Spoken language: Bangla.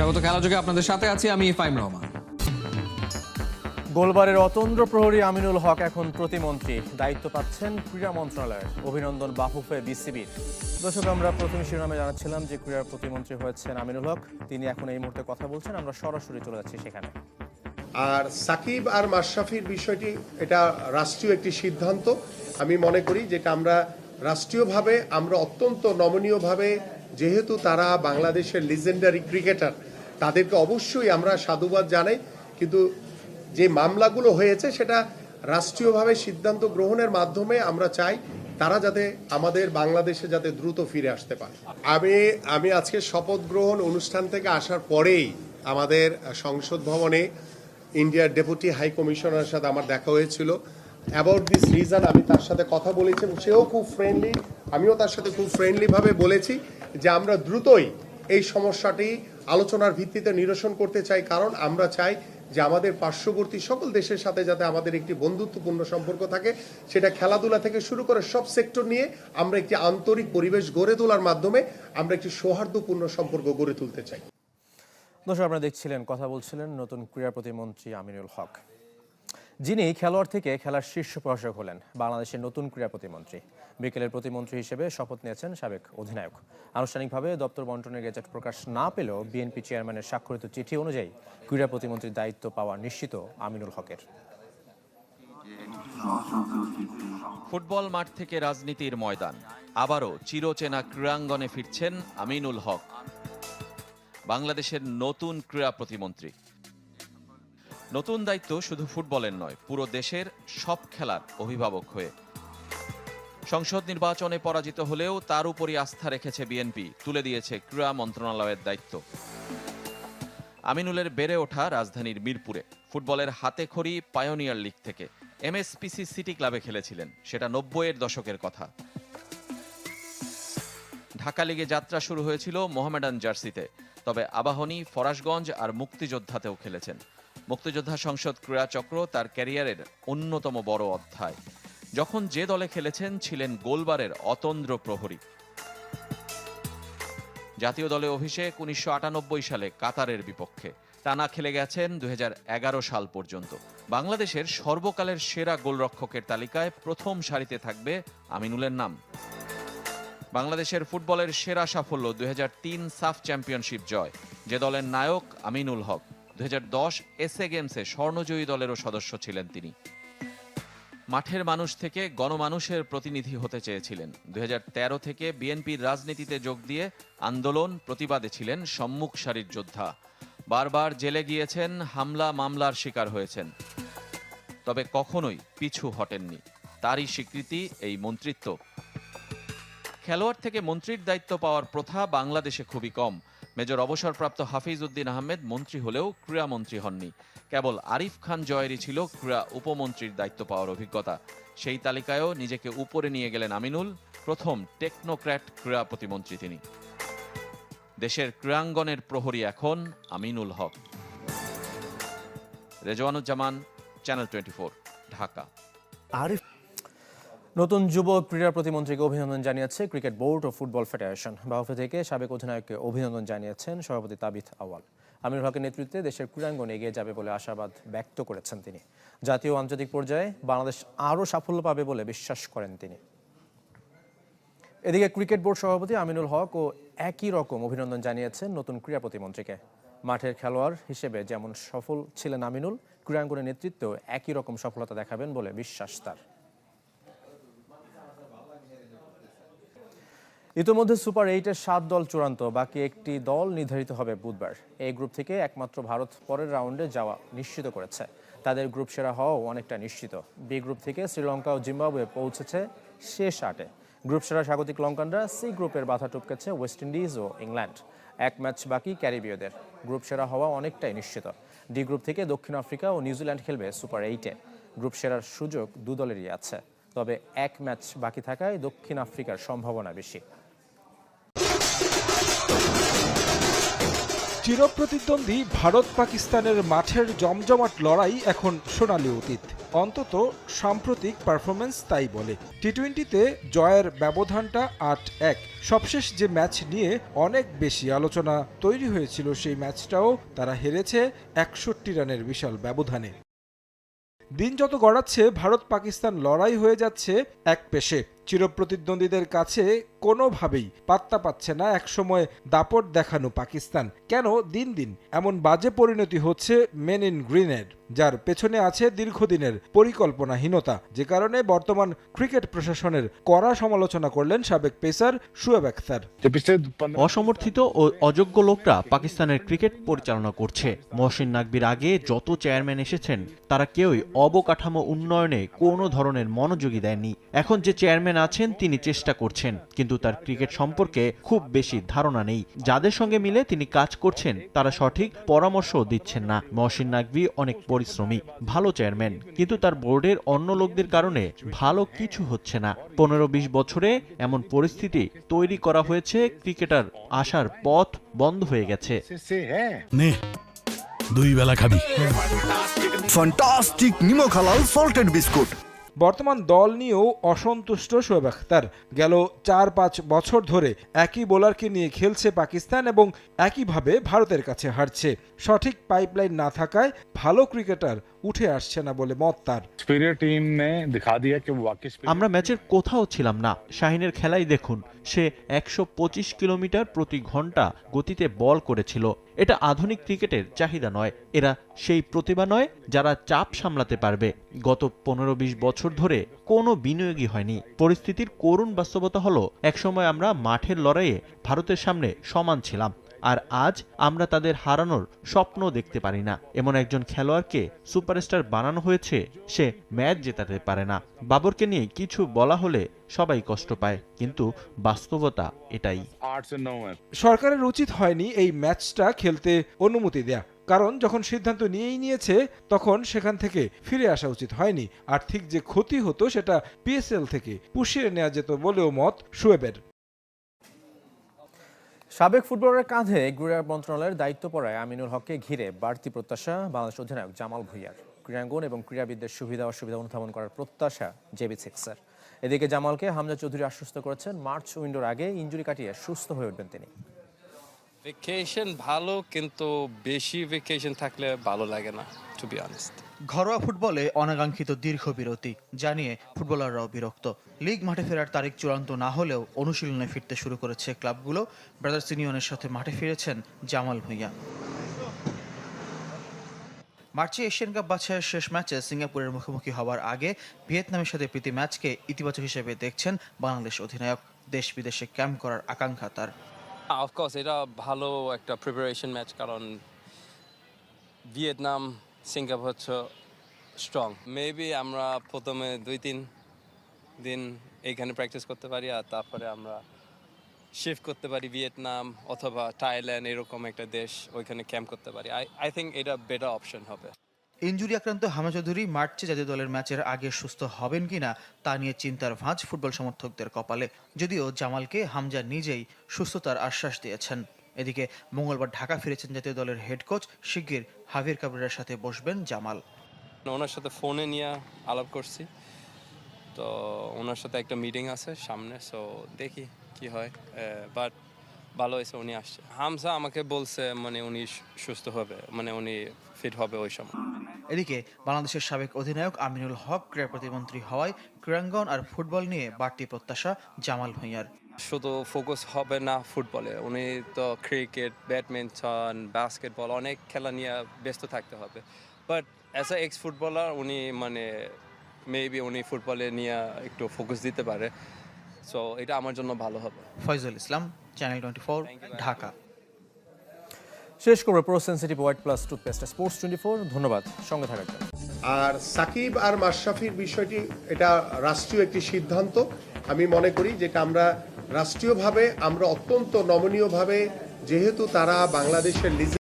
স্বাগত খেলা যোগে আপনাদের সাথে আছি আমি ফাইম রহমান। গোলবারের অতন্দ্র প্রহরী আমিনুল হক এখন প্রতিমন্ত্রী। দায়িত্ব পাচ্ছেন ক্রীড়া মন্ত্রণালয়ের। অভিনন্দন বাফুফে বিসিবির। দর্শক আমরা প্রথম শিরোনামে জানাচ্ছিলাম যে ক্রীড়া প্রতিমন্ত্রী হয়েছেন আমিনুল হক। তিনি এখন এই মুহূর্তে কথা বলছেন আমরা সরাসরি চলে যাচ্ছি সেখানে। আর সাকিব আর মাশরাফির বিষয়টি এটা রাষ্ট্রীয় একটি সিদ্ধান্ত। আমি মনে করি যেটা আমরা রাষ্ট্রীয়ভাবে আমরা অত্যন্ত নমনীয়ভাবে যেহেতু তারা বাংলাদেশের লিজেন্ডারি ক্রিকেটার তাদেরকে অবশ্যই আমরা সাধুবাদ জানাই, কিন্তু যে মামলাগুলো হয়েছে সেটা রাষ্ট্রীয়ভাবে সিদ্ধান্ত গ্রহণের মাধ্যমে আমরা চাই তারা যাতে আমাদের বাংলাদেশে যাতে দ্রুত ফিরে আসতে পারে। আমি আমি আজকে শপথ গ্রহণ অনুষ্ঠান থেকে আসার পরেই আমাদের সংসদ ভবনে ইন্ডিয়ার ডেপুটি হাই কমিশনারের সাথে আমার দেখা হয়েছিল। অ্যাবাউট দিস রিজন আমি তার সাথে কথা বলেছি সেও খুব ফ্রেন্ডলি আমিও তার সাথে খুব ফ্রেন্ডলিভাবে বলেছি যে আমরা দ্রুতই এই সমস্যাটি আলোচনার ভিত্তিতে নিরসন করতে চাই, কারণ আমরা চাই যে আমাদের পার্শ্ববর্তী সকল দেশের সাথে যাতে আমাদের একটি বন্ধুত্বপূর্ণ সম্পর্ক থাকে। সেটা খেলাধুলা থেকে শুরু করে সব সেক্টর নিয়ে আমরা একটি আন্তরিক পরিবেশ গড়ে তোলার মাধ্যমে আমরা একটি সৌহার্দ্যপূর্ণ সম্পর্ক গড়ে তুলতে চাই। দর্শক, আপনারা দেখছিলেন, কথা বলছিলেন নতুন ক্রীড়া প্রতিমন্ত্রী আমিনুল হক। যিনি খেলোয়াড় থেকে খেলার শীর্ষ প্রশাসক হলেন, বাংলাদেশের নতুন ক্রীড়া প্রতিমন্ত্রী। বিকেলের প্রতিমন্ত্রী হিসেবে শপথ নিয়েছেন সাবেক অধিনায়ক। আনুষ্ঠানিকভাবে দপ্তর বন্টনের গেজেট প্রকাশ না পেলেও বিএনপি চেয়ারম্যানের স্বাক্ষরিত চিঠি অনুযায়ী ক্রীড়া প্রতিমন্ত্রীর দায়িত্ব পাওয়া নিশ্চিত আমিনুল হকের। ফুটবল মাঠ থেকে রাজনীতির ময়দান। আবারও চিরচেনা ক্রীড়াঙ্গনে ফিরছেন আমিনুল হক। বাংলাদেশের নতুন ক্রীড়া প্রতিমন্ত্রী। নতুন দায়িত্ব শুধু ফুটবলের নয়, পুরো দেশের সব খেলার অভিভাবক হয়ে। সংসদ নির্বাচনে পরাজিত হলেও তার উপরই আস্থা রেখেছে বিএনপি, তুলে দিয়েছে ক্রীড়া মন্ত্রণালয়ের দায়িত্ব। আমিনুলের বেড়ে ওঠা রাজধানীর মিরপুরে, ফুটবলের হাতে খড়ি পায়োনিয়ার লিগ থেকে, এমএসপিসি সিটি ক্লাবে খেলেছিলেন, সেটা নব্বইয়ের দশকের কথা। ঢাকা লিগে যাত্রা শুরু হয়েছিল মোহামেডান জার্সিতে, তবে আবাহনী ফরাসগঞ্জ আর মুক্তিযোদ্ধাতেও খেলেছেন। মুক্তিযোদ্ধা সংসদ ক্রীড়া চক্র তার ক্যারিয়ারের অন্যতম বড় অধ্যায়। যখন যে দলে খেলেছেন ছিলেন গোলবারের অতন্দ্র প্রহরী। জাতীয় দলে অভিষেক উনিশশো আটানব্বই সালে কাতারের বিপক্ষে। টানা খেলে গেছেন দু হাজার এগারো সাল পর্যন্ত। বাংলাদেশের সর্বকালের সেরা গোলরক্ষকের তালিকায় প্রথম সারিতে থাকবে আমিনুলের নাম। বাংলাদেশের ফুটবলের সেরা সাফল্য দু হাজার তিন সাফ চ্যাম্পিয়নশিপ জয়। যে দলের নায়ক আমিনুল হক। দুই এসএ গেমসে স্বর্ণজয়ী দলেরও সদস্য ছিলেন তিনি। মাঠের মানুষ থেকে গণমানুষের প্রতিনিধি হতে চেয়েছিলেন। দুই থেকে বিএনপির রাজনীতিতে যোগ দিয়ে আন্দোলন প্রতিবাদে ছিলেন সম্মুখ সারির যোদ্ধা। বারবার জেলে গিয়েছেন, হামলা, মামলার শিকার হয়েছেন। তবে কখনোই পিছু হটেননি। তারই স্বীকৃতি এই মন্ত্রিত্ব। খেলোয়াড় থেকে মন্ত্রীর দায়িত্ব পাওয়ার প্রথা বাংলাদেশে খুবই কম। মেজর অবসরপ্রাপ্ত হাফিজ উদ্দিন আহমেদ মন্ত্রী হলেও ক্রীড়ামন্ত্রী হননি। কেবল আরিফ খান জয়েরই ছিল ক্রীড়া উপমন্ত্রীর দায়িত্ব পাওয়ার অভিজ্ঞতা। সেই তালিকায়ও নিজেকে উপরে নিয়ে গেলেন আমিনুল, প্রথম টেকনোক্র্যাট ক্রীড়া প্রতিমন্ত্রী তিনি। দেশের ক্রীড়াঙ্গনের প্রহরী এখন আমিনুল হক। Rezwanuzzaman, channel twenty Dhaka. Arif নতুন যুব ক্রীড়া প্রতিমন্ত্রীকে অভিনন্দন জানিয়েছে ক্রিকেট বোর্ড ও ফুটবল ফেডারেশন। বাউফে থেকে সাবেক অধিনায়ককে অভিনন্দন জানিয়েছেন সভাপতি তাবিথ আওয়াল আমির হকের নেতৃত্বে দেশের ক্রীড়াঙ্গন এগিয়ে যাবে বলে আশাবাদ ব্যক্ত করেছেন তিনি। জাতীয় আন্তর্জাতিক পর্যায়ে বাংলাদেশ আরও সাফল্য পাবে বলে বিশ্বাস করেন তিনি। এদিকে ক্রিকেট বোর্ড সভাপতি আমিনুল হক ও একই রকম অভিনন্দন জানিয়েছেন নতুন ক্রীড়া প্রতিমন্ত্রীকে। মাঠের খেলোয়াড় হিসেবে যেমন সফল ছিলেন আমিনুল, ক্রীড়াঙ্গনের নেতৃত্বেও একই রকম সফলতা দেখাবেন বলে বিশ্বাস তার। ইতোমধ্যে সুপার এইটের সাত দল চূড়ান্ত, বাকি একটি দল নির্ধারিত হবে বুধবার। এই গ্রুপ থেকে একমাত্র ভারত পরের রাউন্ডে যাওয়া নিশ্চিত করেছে। তাদের গ্রুপ সেরা হওয়াও অনেকটা নিশ্চিত। বি গ্রুপ থেকে শ্রীলঙ্কা ও জিম্বাবুয়ে পৌঁছেছে শেষ আটে। গ্রুপ সেরা স্বাগতিক লঙ্কানরা সি গ্রুপের বাধা টপকেছে ওয়েস্ট ইন্ডিজ ও ইংল্যান্ড। এক ম্যাচ বাকি ক্যারিবীয়দের। গ্রুপ সেরা হওয়া অনেকটাই নিশ্চিত। ডি গ্রুপ থেকে দক্ষিণ আফ্রিকা ও নিউজিল্যান্ড খেলবে সুপার এইটে। গ্রুপ সেরার সুযোগ দু দলেরই আছে। তবে এক ম্যাচ বাকি থাকায় দক্ষিণ আফ্রিকার সম্ভাবনা বেশি। চিরপ্রতিদ্বন্দ্বী ভারত পাকিস্তানের মাঠের জমজমাট লড়াই এখন সোনালি অতীত। অন্তত সাম্প্রতিক পারফরমেন্স তাই বলে। টি টোয়েন্টিতে জয়ের ব্যবধানটা আট এক। সবশেষ যে ম্যাচ নিয়ে অনেক বেশি আলোচনা তৈরি হয়েছিল সেই ম্যাচটাও তারা হেরেছে একষট্টি রানের বিশাল ব্যবধানে। দিন যত গড়াচ্ছে ভারত পাকিস্তান লড়াই হয়ে যাচ্ছে এক পেশে। চিরপ্রতিদ্বন্দ্বীদের কাছে কোনোভাবেই পাত্তা পাচ্ছে না একসময় দাপট দেখানো পাকিস্তান। কেন? দিন দিন। এমন বাজে পরিণতি হচ্ছে মেন ইন গ্রিনের যার পেছনে আছে দীর্ঘদিনের পরিকল্পনাহীনতা, যে কারণে বর্তমান ক্রিকেট প্রশাসনের কড়া সমালোচনা করলেন সাবেক পেসার শুয়েব আখতার। অসমর্থিত ও অযোগ্য লোকরা পাকিস্তানের ক্রিকেট পরিচালনা করছে। মহসিন নাকবির আগে যত চেয়ারম্যান এসেছেন, তারা কেউই অবকাঠামো উন্নয়নে কোনো ধরনের মনোযোগী দেয়নি এখন যে চেয়ারম্যান আছেন তিনি চেষ্টা করছেন কিন্তু তার ক্রিকেট সম্পর্কে খুব বেশি ধারণা নেই। যাদের সঙ্গে মিলে তিনি কাজ করছেন তারা সঠিক পরামর্শ দিচ্ছেন না। মহসিন নাকবি অনেক পরিশ্রমী ভালো চেয়ারম্যান কিন্তু তার বোর্ডের অন্য লোকদের কারণে ভালো কিছু হচ্ছে না। পনেরো বিশ বছরে এমন পরিস্থিতি তৈরি করা হয়েছে ক্রিকেটার আসার পথ বন্ধ হয়ে গেছে। নে দুই বেলা খাবি। ফ্যান্টাস্টিক নিমো খালাল সল্টেড বিস্কুট বর্তমান দল নিয়েও অসন্তুষ্ট শোয়েব আখতার। গেল চার পাঁচ বছর ধরে একই বোলারকে নিয়ে খেলছে পাকিস্তান এবং একইভাবে ভারতের কাছে হারছে। সঠিক পাইপলাইন না থাকায় ভালো ক্রিকেটার উঠে আসছে না বলে মত তার। আমরা ম্যাচের কোথাও ছিলাম না। শাহিনের খেলাই দেখুন সে একশো পঁচিশ কিলোমিটার প্রতি ঘণ্টা গতিতে বল করেছিল। এটা আধুনিক ক্রিকেটের চাহিদা নয় এরা সেই প্রতিভা নয় যারা চাপ সামলাতে পারবে। গত পনেরো বিশ বছর ধরে কোনো বিনিয়োগই হয়নি। পরিস্থিতির করুণ বাস্তবতা হলো একসময় আমরা মাঠের লড়াইয়ে ভারতের সামনে সমান ছিলাম। আর আজ আমরা তাদের হারানোর স্বপ্ন দেখতে পারি না। এমন একজন খেলোয়াড়কে সুপারস্টার বানানো হয়েছে সে ম্যাচ জেতাতে পারে না। বাবরকে নিয়ে কিছু বলা হলে সবাই কষ্ট পায় কিন্তু বাস্তবতা এটাই। সরকারের উচিত হয়নি এই ম্যাচটা খেলতে অনুমতি দেয়া। কারণ যখন সিদ্ধান্ত নিয়েই নিয়েছে তখন সেখান থেকে ফিরে আসা উচিত হয়নি। আর্থিক যে ক্ষতি হতো সেটা পিএসএল থেকে পুষিয়ে নেওয়া যেত বলেও মত শুয়েবের। সাবেক ফুটবলারের কাঁধে ক্রীড়া মন্ত্রণালয়ের দায়িত্ব পড়ায় আমিনুল হককে ঘিরে বাড়তি প্রত্যাশা বাংলাদেশ অধিনায়ক জামাল ভুইয়ার। ক্রীড়াঙ্গন এবং ক্রীড়াবিদদের সুবিধা অসুবিধা অনুধাবন করার প্রত্যাশা জেবি সিক্সের এদিকে জামালকে হামজা চৌধুরী আশ্বস্ত করেছেন, মার্চ উইন্ডোর আগে ইঞ্জুরি কাটিয়ে সুস্থ হয়ে উঠবেন তিনি। ভেকেশন ভালো, কিন্তু বেশি ভেকেশন থাকলে ভালো লাগে না টু বি অনেস্ট ঘরোয়া ফুটবলে অনাকাঙ্ক্ষিত দীর্ঘ বিরতি জানিয়ে ফুটবলাররাও বিরক্ত। লিগ মাঠে ফেরার তারিখ চূড়ান্ত না হলেও অনুশীলনে ফিরতে শুরু করেছে ক্লাবগুলো। ব্রাদার্স ইউনিয়নের সাথে মাঠে ফিরেছেন জামাল ভুঁইয়া। মার্চে এশিয়ান কাপ বাছাইয়ের শেষ ম্যাচে সিঙ্গাপুরের মুখোমুখি হওয়ার আগে ভিয়েতনামের সাথে প্রীতি ম্যাচকে ইতিবাচক হিসেবে দেখছেন বাংলাদেশ অধিনায়ক। দেশ বিদেশে ক্যাম্প করার আকাঙ্ক্ষা তার। অফকোর্স এটা ভালো একটা প্রিপারেশন ম্যাচ কারণ ভিয়েতনাম সিঙ্গাপুর হচ্ছে স্ট্রং মেবি আমরা প্রথমে দুই তিন দিন এইখানে প্র্যাকটিস করতে পারি, আর তারপরে আমরা শিফট করতে পারি ভিয়েতনাম অথবা থাইল্যান্ড, এরকম একটা দেশ ওইখানে ক্যাম্প করতে পারি। আই আই থিঙ্ক এটা বেটার অপশন হবে। ইঞ্জুরি আক্রান্ত হামা চৌধুরী মার্চে জাতীয় দলের ম্যাচের আগে সুস্থ হবেন কিনা তা নিয়ে চিন্তার ভাঁজ ফুটবল সমর্থকদের কপালে। যদিও জামালকে হামজা নিজেই সুস্থতার আশ্বাস দিয়েছেন। এদিকে মঙ্গলবার ঢাকা ফিরেছেন জাতীয় দলের হেড কোচ শিগগির হাভির কাবরের সাথে বসবেন জামাল। ওনার সাথে ফোনে নিয়ে আলাপ করছি। তো ওনার সাথে একটা মিটিং আছে সামনে সো দেখি কি হয়। বাট ভালো হয়েছে উনি আসছে। হামসা আমাকে বলছে মানে উনি সুস্থ হবে মানে উনি ফিট হবে ওই সময়। এদিকে বাংলাদেশের সাবেক অধিনায়ক আমিনুল হক ক্রীড়া প্রতিমন্ত্রী হওয়ায় ক্রীড়াঙ্গন আর ফুটবল নিয়ে বাড়তি প্রত্যাশা জামাল ভুঁইয়ার। শুধু ফোকাস হবে না ফুটবলে উনি তো ক্রিকেট ব্যাডমিন্টন বাস্কেটবল অনেক খেলা নিয়ে ব্যস্ত থাকতে হবে। But as a ex footballer উনি মানে মেবি উনি ফুটবলে নিয়ে একটু ফোকাস দিতে পারে। সো এটা আমার জন্য ভালো হবে। Foyzul Islam channel twenty four Dhaka. শেষ করব pro sensitive white plus toothpaste sports twenty four ধন্যবাদ। সঙ্গে থাকার জন্য। আর সাকিব আর মাশরাফির বিষয়টি এটা রাষ্ট্রীয় একটি সিদ্ধান্ত। আমি মনে করি যেটা আমরা রাষ্ট্রীয়ভাবে আমরা অত্যন্ত নমনীয়ভাবে যেহেতু তারা বাংলাদেশের